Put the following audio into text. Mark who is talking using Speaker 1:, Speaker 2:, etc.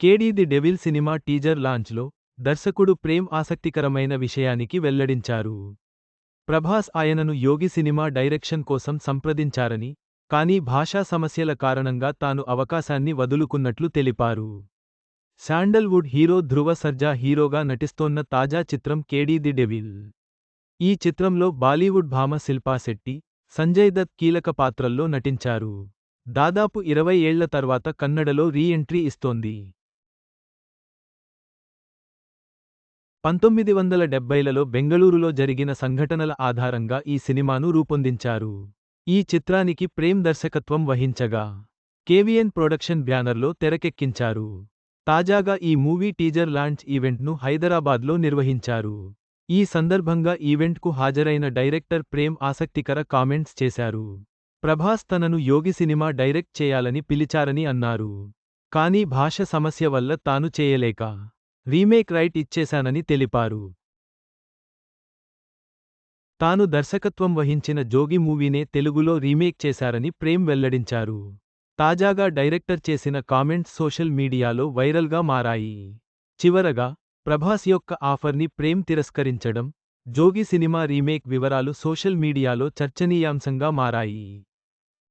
Speaker 1: కేడీ the devil సినిమా teaser లాంచ్లో దర్శకుడు ప్రేమ్ ఆసక్తికరమైన విషయానికి వెల్లడించారు. ప్రభాస్ ఆయనను యోగి సినిమా డైరెక్షన్ కోసం సంప్రదించారని కానీ భాషా సమస్యల కారణంగా తాను అవకాశాన్ని వదులుకున్నట్లు తెలిపారు. శాండల్వుడ్ హీరో ధృవ సర్జా హీరోగా నటిస్తోన్న తాజా చిత్రం కేడీ ది డెవిల్. ఈ చిత్రంలో బాలీవుడ్ భామ శిల్పా శెట్టి సంజయ్ దత్ కీలక పాత్రల్లో నటించారు. దాదాపు ఇరవై ఏళ్ళ తర్వాత కన్నడలో రీ ఎంట్రీ ఇస్తోంది. పంతొమ్మిది వందల డెబ్బైలలో బెంగళూరులో జరిగిన సంఘటనల ఆధారంగా ఈ సినిమాను రూపొందించారు. ఈ చిత్రానికి ప్రేమ్ దర్శకత్వం వహించగా కేవీఎన్ ప్రొడక్షన్ బ్యానర్లో తెరకెక్కించారు. తాజాగా ఈ మూవీ టీజర్ లాంచ్ ఈవెంట్ను హైదరాబాద్లో నిర్వహించారు. ఈ సందర్భంగా ఈవెంట్కు హాజరైన డైరెక్టర్ ప్రేమ్ ఆసక్తికర కామెంట్స్ చేశారు. ప్రభాస్ తనను యోగి సినిమా డైరెక్ట్ చేయాలని పిలిచారని అన్నారు. కానీ భాష సమస్య వల్ల తాను చేయలేక రీమేక్ రైట్ ఇచ్చేశానని తెలిపారు. తాను దర్శకత్వం వహించిన జోగి మూవీనే తెలుగులో రీమేక్ చేశారని ప్రేమ్ వెల్లడించారు. తాజాగా డైరెక్టర్ చేసిన కామెంట్స్ సోషల్ మీడియాలో వైరల్గా మారాయి. చివరగా ప్రభాస్ యొక్క ఆఫర్ని ప్రేమ్ తిరస్కరించడం జోగి సినిమా రీమేక్ వివరాలు సోషల్ మీడియాలో చర్చనీయాంశంగా మారాయి.